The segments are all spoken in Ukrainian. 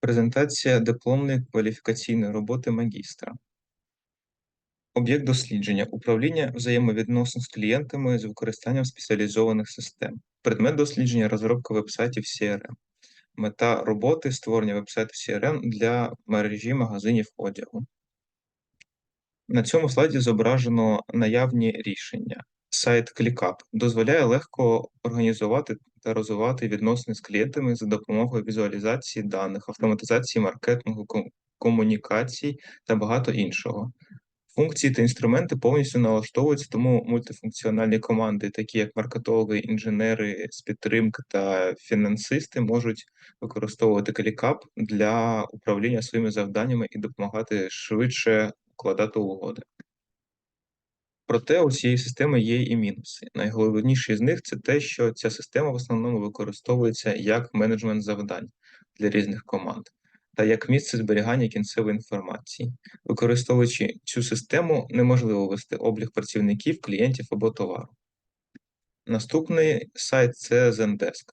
Презентація дипломної кваліфікаційної роботи магістра. Об'єкт дослідження управління взаємовідносин з клієнтами з використанням спеціалізованих систем. Предмет дослідження розробка вебсайтів CRM. Мета роботи створення вебсайту CRM для мережі магазинів одягу. На цьому слайді зображено наявні рішення. Сайт ClickUp дозволяє легко організувати та розвивати відносини з клієнтами за допомогою візуалізації даних, автоматизації маркетингу, комунікацій та багато іншого. Функції та інструменти повністю налаштовуються, тому мультифункціональні команди, такі як маркетологи, інженери з підтримки та фінансисти, можуть використовувати ClickUp для управління своїми завданнями і допомагати швидше укладати угоди. Проте у цієї системи є і мінуси. Найголовніший з них це те, що ця система в основному використовується як менеджмент завдань для різних команд та як місце зберігання кінцевої інформації. Використовуючи цю систему, неможливо вести облік працівників, клієнтів або товару. Наступний сайт це Zendesk.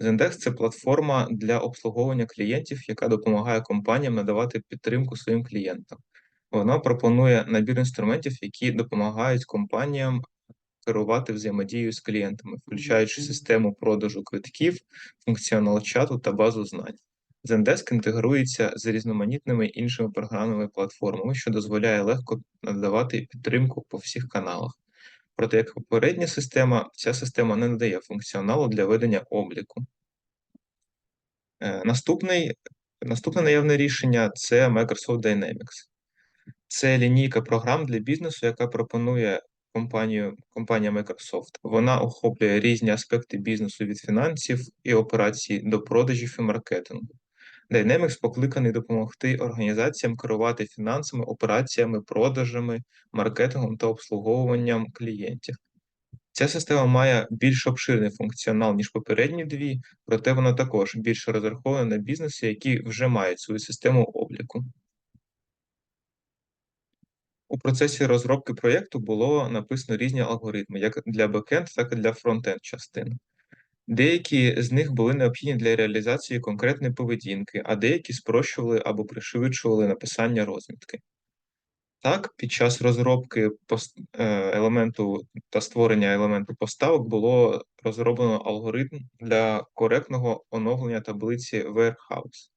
Zendesk – це платформа для обслуговування клієнтів, яка допомагає компаніям надавати підтримку своїм клієнтам. Вона пропонує набір інструментів, які допомагають компаніям керувати взаємодією з клієнтами, включаючи систему продажу квитків, функціонал чату та базу знань. Zendesk інтегрується з різноманітними іншими програмними платформами, що дозволяє легко надавати підтримку по всіх каналах. Проте, як попередня система, ця система не надає функціоналу для ведення обліку. Е, наступний, Наступне наявне рішення це Microsoft Dynamics. Це лінійка програм для бізнесу, яка пропонує компанію, компанія Microsoft. Вона охоплює різні аспекти бізнесу від фінансів і операцій до продажів і маркетингу. Dynamics покликаний допомогти організаціям керувати фінансами, операціями, продажами, маркетингом та обслуговуванням клієнтів. Ця система має більш обширний функціонал, ніж попередні дві, проте вона також більше розрахована на бізнеси, які вже мають свою систему обліку. У процесі розробки проєкту було написано різні алгоритми, як для бекенд, так і для фронтенд частин. Деякі з них були необхідні для реалізації конкретної поведінки, а деякі спрощували або пришвидшували написання розмітки. Так, під час розробки е, елементу та створення елементу поставок було розроблено алгоритм для коректного оновлення таблиці Warehouse.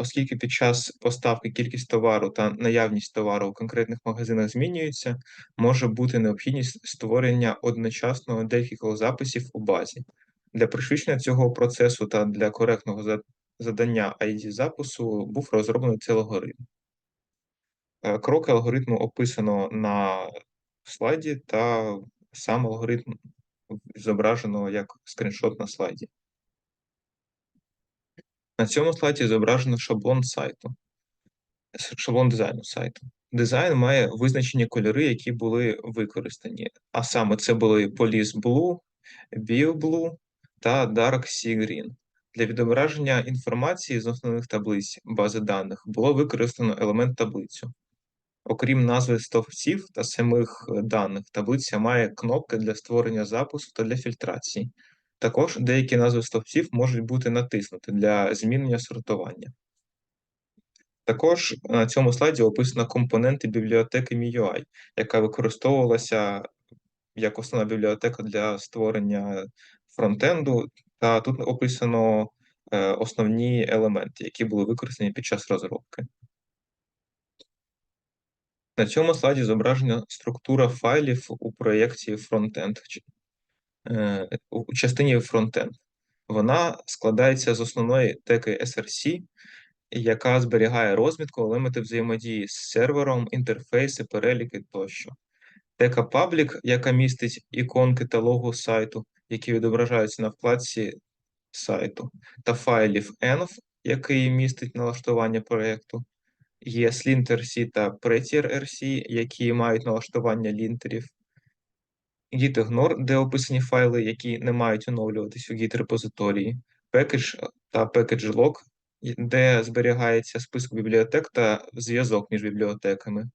Оскільки під час поставки кількість товару та наявність товару у конкретних магазинах змінюється, може бути необхідність створення одночасно декількох записів у базі. Для пришвидшення цього процесу та для коректного задання ID запису був розроблений цей алгоритм. Е, кроки алгоритму описано на слайді, та сам алгоритм зображено як скріншот на слайді. На цьому слайді зображено шаблон сайту, шаблон дизайну сайту. Дизайн має визначені кольори, які були використані. А саме це були Police Blue, BioBlue та Dark Sea Green. Для відображення інформації з основних таблиць бази даних було використано елемент таблицю. Окрім назви стовпців та самих даних, таблиця має кнопки для створення запису та для фільтрації. Також деякі назви стовпців можуть бути натиснуті для змінення сортування. Також на цьому слайді описано компоненти бібліотеки MIUI, яка використовувалася як основна бібліотека для створення фронтенду, та тут описано е, основні елементи, які були використані під час розробки. На цьому слайді зображена структура файлів у проєкті фронтенд Е, у частині фронтенд. Вона складається з основної теки SRC, яка зберігає розмітку, елементи взаємодії з сервером, інтерфейси, переліки тощо. Тека Public, яка містить іконки та логу сайту, які відображаються на вкладці сайту, та файлів env, який містить налаштування проєкту. Є SlintRC та PretierRC, які мають налаштування лінтерів, gitignore, де описані файли, які не мають оновлюватись у git репозиторії, package та package де зберігається список бібліотек та зв'язок між бібліотеками,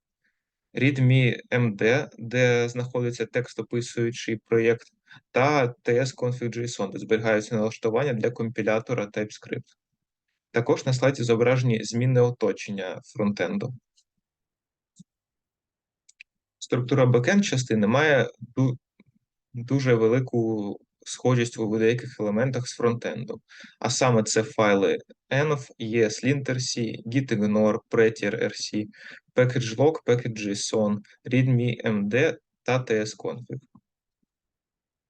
readme.md, де знаходиться текст описуючий проєкт, та tsconfig.json, де зберігаються налаштування для компілятора TypeScript. Також на слайді зображені змінне оточення фронтенду. Структура бекенд частини має дуже велику схожість у деяких елементах з фронтенду. А саме це файли env, ESLint.rc, gitignore, prettier.rc, packagelog, package.json, readme.md та tsconfig.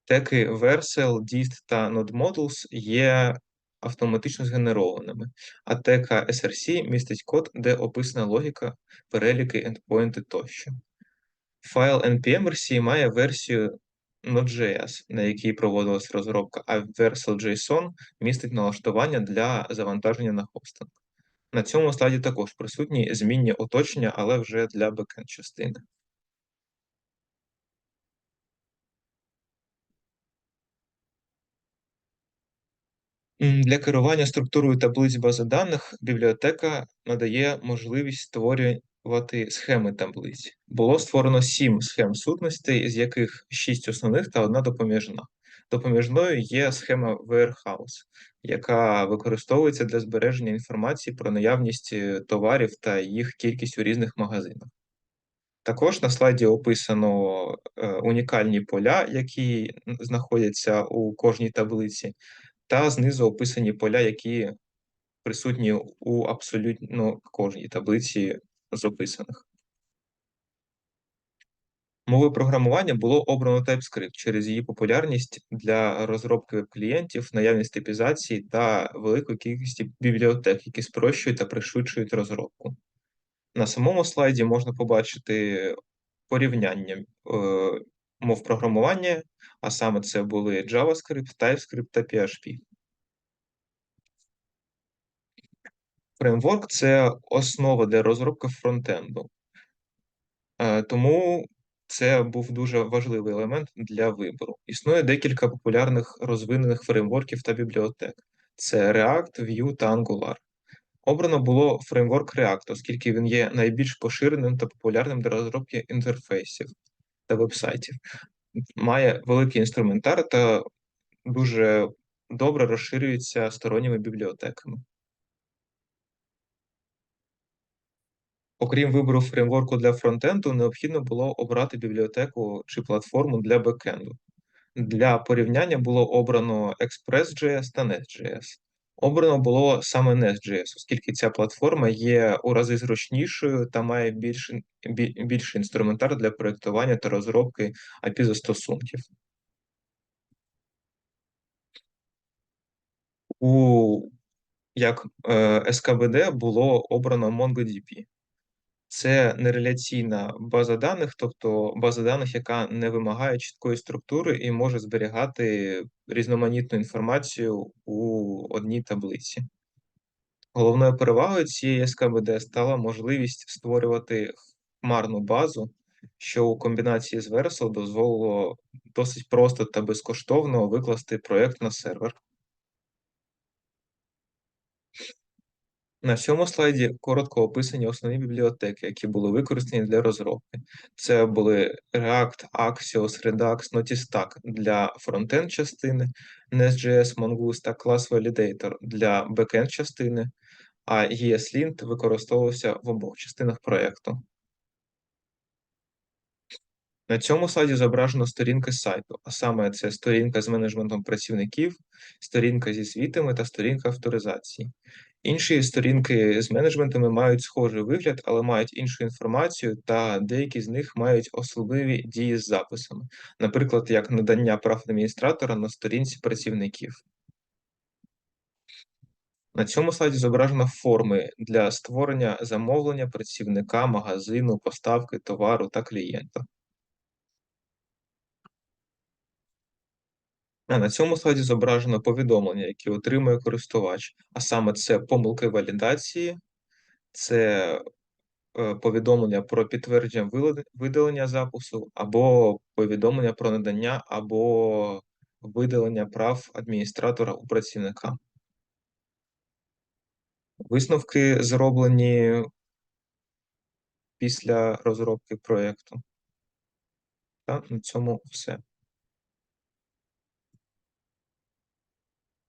Теки Vercel, dist та NodeModules є автоматично згенерованими, а тека SRC містить код, де описана логіка, переліки, ендпойнти тощо. Файл npm.rc має версію Node.js, на якій проводилась розробка, а Vercel.json містить налаштування для завантаження на хостинг. На цьому слайді також присутні змінні оточення, але вже для бекенд частини. Для керування структурою таблиць бази даних бібліотека надає можливість створювати схеми таблиць. Було створено сім схем сутностей, з яких шість основних та одна допоміжна. Допоміжною є схема Warehouse, яка використовується для збереження інформації про наявність е, товарів та їх кількість у різних магазинах. Також на слайді описано е, унікальні поля, які знаходяться у кожній таблиці, та знизу описані поля, які присутні у абсолютно кожній таблиці з описаних. Мовою програмування було обрано TypeScript через її популярність для розробки веб-клієнтів, наявність типізації та великої кількості бібліотек, які спрощують та пришвидшують розробку. На самому слайді можна побачити порівняння е, мов програмування, а саме це були JavaScript, TypeScript та PHP. Фреймворк це основа для розробки фронтенду. Е, Тому це був дуже важливий елемент для вибору. Існує декілька популярних розвинених фреймворків та бібліотек: це React, Vue та Angular. Обрано було фреймворк React, оскільки він є найбільш поширеним та популярним для розробки інтерфейсів та вебсайтів. Має великий інструментар та дуже добре розширюється сторонніми бібліотеками. Окрім вибору фреймворку для фронтенду, необхідно було обрати бібліотеку чи платформу для бекенду. Для порівняння було обрано Express.js та Nest.js. Обрано було саме Nest.js, оскільки ця платформа є у рази зручнішою та має більший, більший інструментар для проєктування та розробки API-застосунків. У як е, СКБД було обрано MongoDB. Це нереляційна база даних, тобто база даних, яка не вимагає чіткої структури і може зберігати різноманітну інформацію у одній таблиці. Головною перевагою цієї СКБД стала можливість створювати хмарну базу, що у комбінації з Vercel дозволило досить просто та безкоштовно викласти проєкт на сервер. На цьому слайді коротко описані основні бібліотеки, які були використані для розробки. Це були React, Axios, Redux, Notistack для фронтенд частини, Nest.js, Mongoose та Class Validator для бекенд частини, а ESLint використовувався в обох частинах проєкту. На цьому слайді зображено сторінки сайту, а саме це сторінка з менеджментом працівників, сторінка зі звітами та сторінка авторизації. Інші сторінки з менеджментами мають схожий вигляд, але мають іншу інформацію, та деякі з них мають особливі дії з записами, наприклад, як надання прав адміністратора на сторінці працівників. На цьому слайді зображено форми для створення замовлення працівника, магазину, поставки товару та клієнта. А на цьому слайді зображено повідомлення, які отримує користувач, а саме це помилки валідації, це е, повідомлення про підтвердження видалення запису, або повідомлення про надання або видалення прав адміністратора у працівника. Висновки зроблені після розробки проєкту. На цьому все.